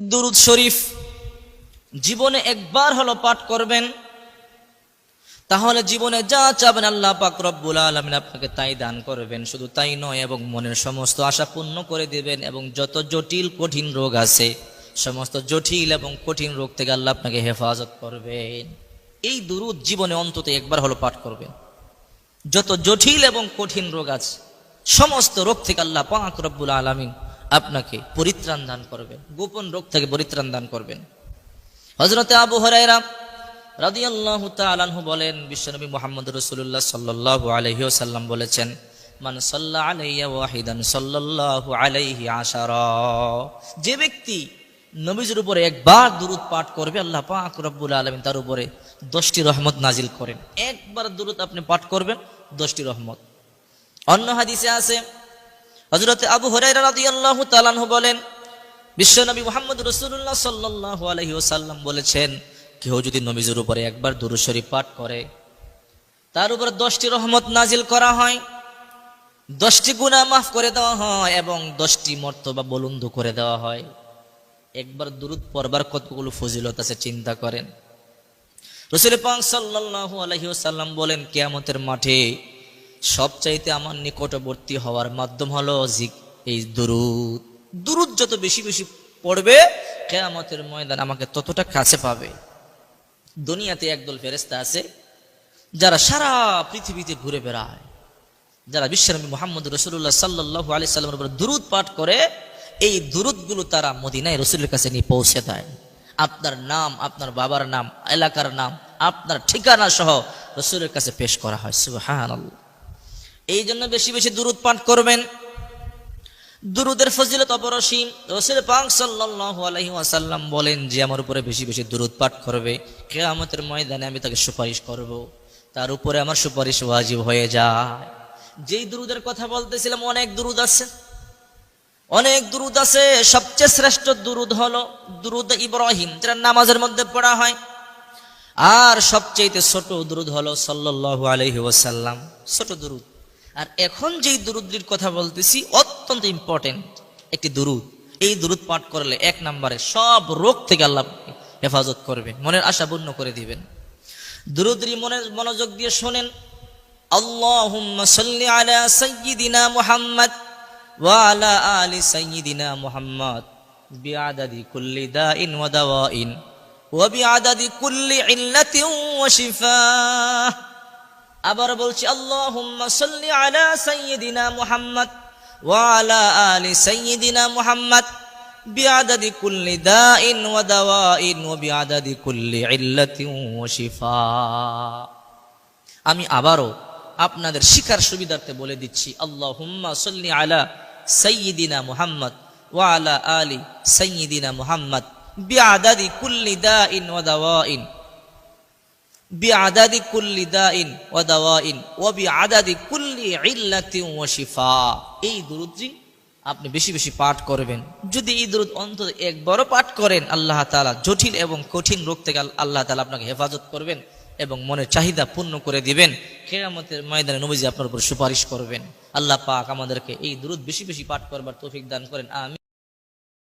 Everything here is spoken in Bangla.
দুরুদ শরীফ জীবনে একবার হলো পাঠ করবেন, তাহলে জীবনে যা চাবেন আল্লাহ পাক রব্বুল আলমিন আপনাকে তাই দান করবেন। শুধু তাই নয়, এবং মনের সমস্ত আশা পূর্ণ করে দিবেন, এবং যত জটিল, কঠিন রোগ আছে, সমস্ত জটিল এবং কঠিন রোগ থেকে আল্লাহ আপনাকে হেফাজত করবেন। এই দুরুদ জীবনে অন্তত একবার হলো পাঠ করবেন। যত জটিল এবং কঠিন রোগ আছে, সমস্ত রোগ থেকে আল্লাহ পাক রব্বুল আলমিন আপনাকে পরিত্রাণ দান করবেন, গোপন রোগ থেকে পরিত্রাণ দান করবেন। হজরতে আবু হরাইরা রাদিয়াল্লাহু তাআলাহু বলেন, বিশ্বনবী মুহাম্মদ রাসূলুল্লাহ সাল্লাল্লাহু আলাইহি ওয়াসাল্লাম বলেছেন, মান সাল্লা আলাইয়া ওয়াহিদান সাল্লাল্লাহু আলাইহি আশারা। যে ব্যক্তি নবীজির উপরে একবার দুরূদ পাঠ করবে, আল্লাহ পাক রব্বুল আলামিন তার উপরে দশটি রহমত নাজিল করেন। একবার দুরূদ আপনি পাঠ করবেন, দশটি রহমত। অন্য হাদিসে আছে হযরতে আবু হুরায়রা রাদিয়াল্লাহু তাআলাহু বলেন, বিশ্বনবী মুহাম্মদ রাসূলুল্লাহ সাল্লাল্লাহু আলাইহি বলেছেন কেউ যদি নবীজের উপরে একবার দুরূদ পাঠ করে, তার উপর দশটি রহমত নাজিল করা হয়, দশটি গুনাহ মাফ করে দেওয়া হয় এবং দশটি মর্তবা বলুন্দ করে দেওয়া হয়। একবার দুরুদ পড়বার কতগুলো ফজিলত আছে চিন্তা করেন। রসুল পাক সাল্লাল্লাহু আলাইহি ওয়াসাল্লাম বলেন, কেয়ামতের মাঠে সবচাইতে আমার নিকটবর্তী হওয়ার মাধ্যম হলো এই দুরুদ। দুরুদ যত বেশি বেশি পড়বে, কেয়ামতের ময়দান আমাকে ততটা কাছে পাবে। দুনিয়াতে একদল ফেরেস্তা আছে, যারা সারা পৃথিবীতে ঘুরে বেড়ায়। যারা বিশ্বনবী মোহাম্মদ রসুল্লাহ সাল্লাহ আলি সাল্লামের উপর দুরুদ পাঠ করে, এই দুরুদগুলো তারা মদিনায় রসুলের কাছে নিয়ে পৌঁছে দেয়। আপনার নাম, আপনার বাবার নাম, এলাকার নাম, আপনার ঠিকানা সহ রসুলের কাছে পেশ করা হয়। সুহান এই জন্য বেশি বেশি দুরুদ পাঠ করবেন। দুরুদের ফজিলত অপরসীম। রসুল পাক সাল্লাল্লাহু আলাইহি ওয়াসাল্লাম বলেন যে, আমার উপরে বেশি বেশি দুরুদ পাঠ করবে। কিয়ামতের ময়দানে আমি তাকে সুপারিশ করব। তার উপরে আমার সুপারিশ ওয়াজিব হয়ে যায়। যেই দুরুদের কথা বলতেছিলাম, অনেক দুরুদ আছে। অনেক দুরুদ আছে। সবচেয়ে শ্রেষ্ঠ দুরুদ হলো দুরুদ ইব্রাহিম যেটা নামাজের মধ্যে পড়া হয়। আর সবচেয়ে ছোট দুরুদ হলো সাল্লাল্লাহু আলাইহি ওয়াসাল্লাম। ছোট দুরুদ। আর এখন যেই দুরুদ্রির কথা বলতেছি, অত্যন্ত ইম্পর্টেন্ট একটি দুরুদ। এই দুরুদ পাঠ করলে এক নম্বরে সব রোগ থেকে আল্লাহ হেফাজত করবেন, মনের আশা পূর্ণ করে দিবেন। দুরুদ্রি মনে, মনোযোগ দিয়ে শোনেন, আল্লাহুম্মা সাল্লি আলা সাইয়্যিদিনা মুহাম্মদ ওয়া আলা আলি সাইয়্যিদিনা মুহাম্মদ বিআদাদি কুল্লি দাইন ওয়া দাওয়াইন ওয়া বিআদাদি কুল্লি ইল্লাতিন ওয়া শিফাহ। আবার বলছি, আল্লাহুম্মা সাল্লি আলা সাইয়্যিদিনা মুহাম্মদ ওয়া আলা আলি সাইয়্যিদিনা মুহাম্মদ দাইন ওয়া ওয়া বিআদাদি কুল্লি ইল্লাতিন ওয়া শিফা। আমি আবারও আপনাদের শিকার সুবিধার্থে বলে দিচ্ছি, আল্লাহুম্মা সাল্লি আলা সাইয়্যিদিনা মুহাম্মদ ওয়া আলা আলি সাইয়্যিদিনা মুহাম্মদ বিআদাদি কুল্লি দাইন ওয়া দাওয়াইন। বিআদাদি কুল্লি দাইন ওয়া দাওয়াইন ওয়া বিআদাদি কুল্লি ইল্লাতিন ওয়া শিফা। এই দুরুদটি আপনি বেশি বেশি পাঠ করবেন। যদি এই দুরুদ অন্তত পাঠ করেন, আল্লাহ তাআলা জটিল এবং কঠিন রোগ থেকে আল্লাহ তাআলা আপনাকে হেফাজত করবেন এবং মনের চাহিদা পূর্ণ করে দিবেন। কেয়ামতের ময়দানে নবীজি আপনার উপর সুপারিশ করবেন। আল্লাহ পাক আমাদেরকে এই দুরুদ বেশি বেশি পাঠ করবার তৌফিক দান করেন। আমি